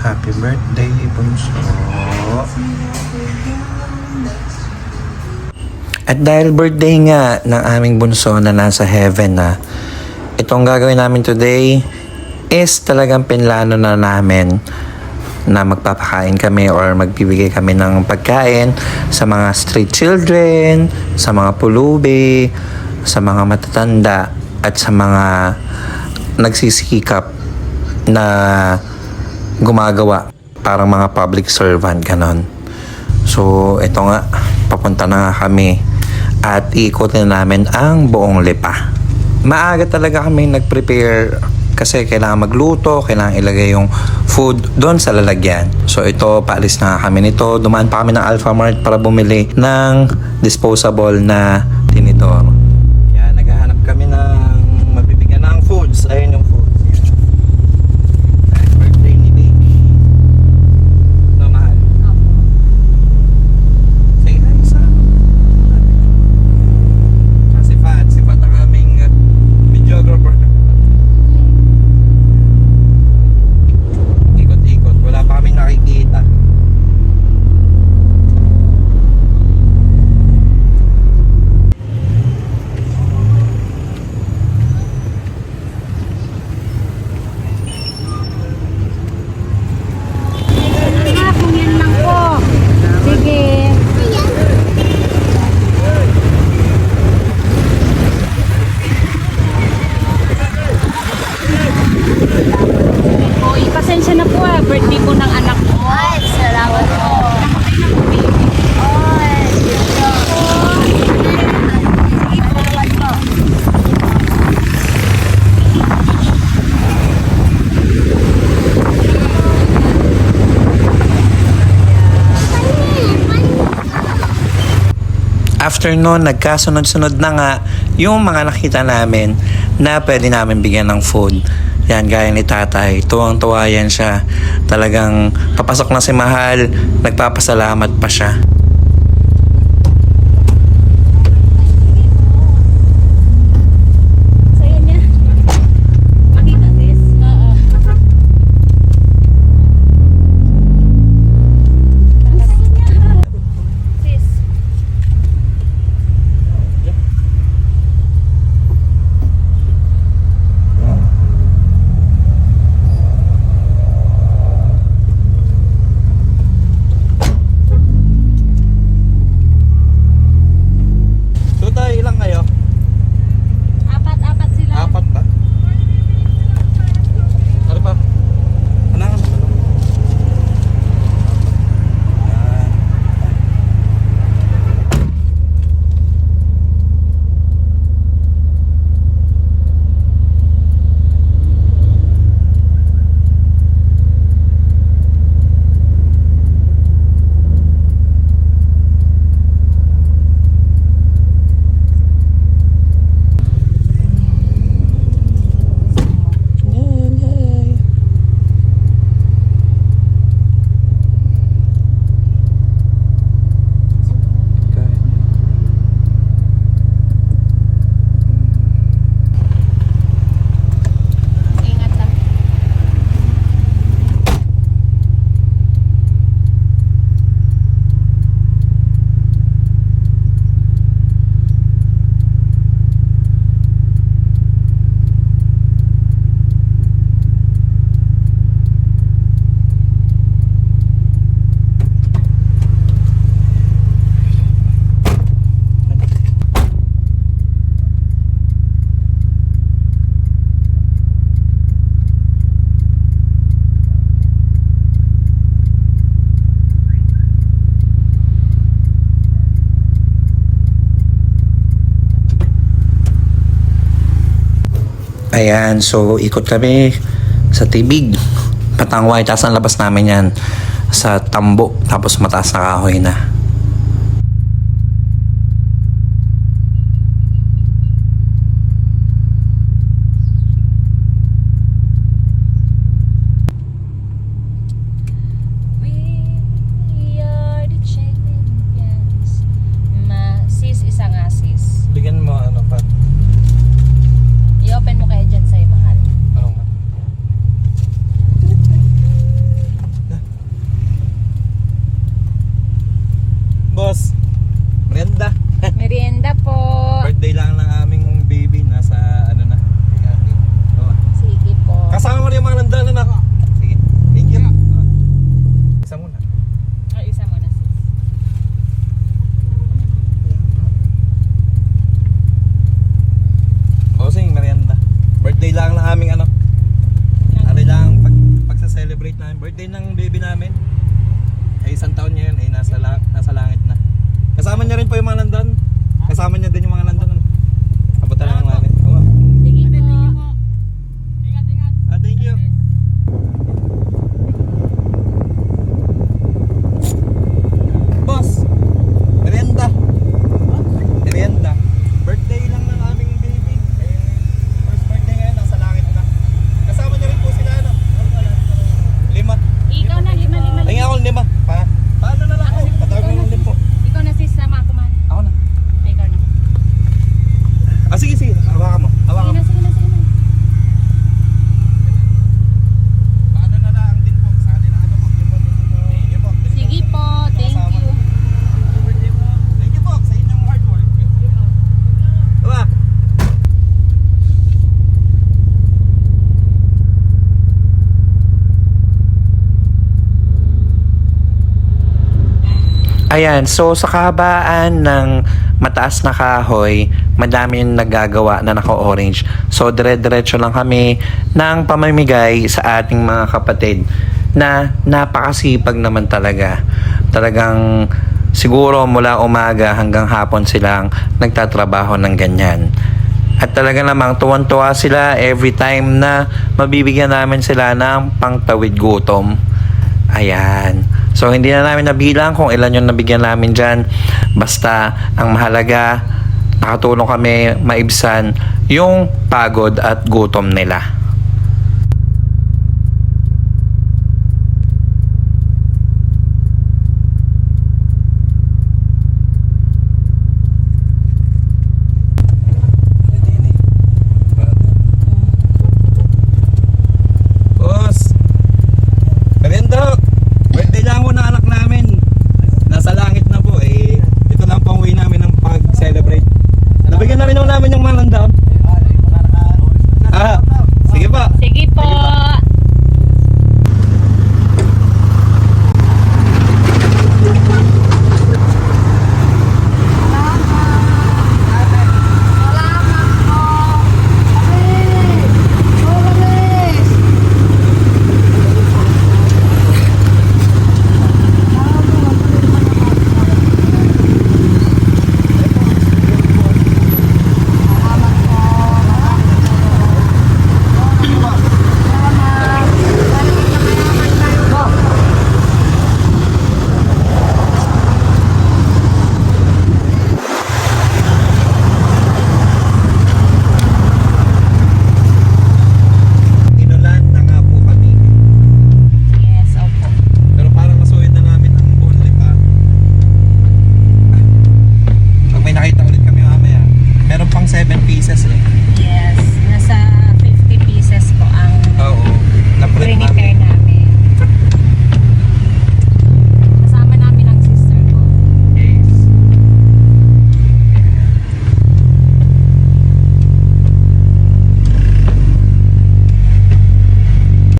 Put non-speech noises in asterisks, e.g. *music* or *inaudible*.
Happy birthday, Bunso. At dahil birthday nga ng aming bunso na nasa heaven na, itong gagawin namin today is talagang pinlano na namin na magpapakain kami or magbibigay kami ng pagkain sa mga street children, sa mga pulubi, sa mga matatanda, at sa mga nagsisikap na gumagawa parang mga public servant ganon. So, ito nga, papunta na nga kami at iikotin namin ang buong lipa. Maaga talaga kami nag-prepare kasi kailangan magluto, kailangan ilagay yung food doon sa lalagyan. So ito, paalis na kami nito. Dumaan pa kami ng Alpha Mart para bumili ng disposable na tinidor. Yan, naghahanap kami ng mabibigyan ng foods. Ayun yung foods. Dahil birthday ni baby. No, mahal. Say hi sa Si Fat, si Fat ang aming uh, videographer. Ikot-ikot, wala pa kami nakikita. nga kung yan lang po. Sige. Oy, pasensya na po ah. Birthday po ng anak ko. Ay, salamat po. Ay, salamat po. After nun, nagkasunod-sunod na nga yung mga nakita namin na pwede namin bigyan ng food. Yan, gaya ni tatay. Tuwang-tuwa yan siya. Talagang papasok na si Mahal, nagpapasalamat pa siya. Ayan, so ikot kami sa tibig. Patangway, tapos ang labas namin yan sa tambo, tapos mataas na kahoy na. boss. Merienda. *laughs* Merienda po. Birthday lang ng aming baby. Nasa ano na. Oh. Sige po. Kasama mo rin yung mga nandalan na. Sige. Thank you. Oh. Isa muna. Oh, isa muna sis. Bossing, merienda. Birthday lang ng aming anak. Ari lang pag, pagsa-celebrate namin. Birthday ng baby namin. Ay isang taon niya yun. Ay nasa, la- nasa langit na. Kasama niya rin po yung mga nandun. Kasama niya din yung mga nandun. Abutan na lang namin. Oo. nga. Sige po. Ah, thank you. Boss, merienda. Merienda. Birthday lang ng aming baby. Eh, first birthday ngayon, nasa langit na. Kasama niya rin po sila, ano? Lima. Ikaw na, lima, lima, Tingin ako lima. Pa, paano na lang ako? Patawag mo lang din po. Ikaw na sis, sama ako man. Ako na. Ay, ikaw na. Ah, sige, sige. Hawakan mo. Hawakan Sige mo. na, sige na, sige na. Paano na lang din po? Sa kanila, ano po? Thank you po. Sige po, thank you. Thank you po sa inyong hard work. Diba? Ayan, so sa kahabaan ng mataas na kahoy, madami yung nagagawa na naka-orange. So dire-diretso lang kami ng pamamigay sa ating mga kapatid na napakasipag naman talaga. Talagang siguro mula umaga hanggang hapon silang nagtatrabaho ng ganyan. At talaga namang tuwan-tuwa sila every time na mabibigyan namin sila ng pangtawid gutom. Ayan. So, hindi na namin nabilang kung ilan yung nabigyan namin dyan. Basta, ang mahalaga, nakatulong kami maibsan yung pagod at gutom nila.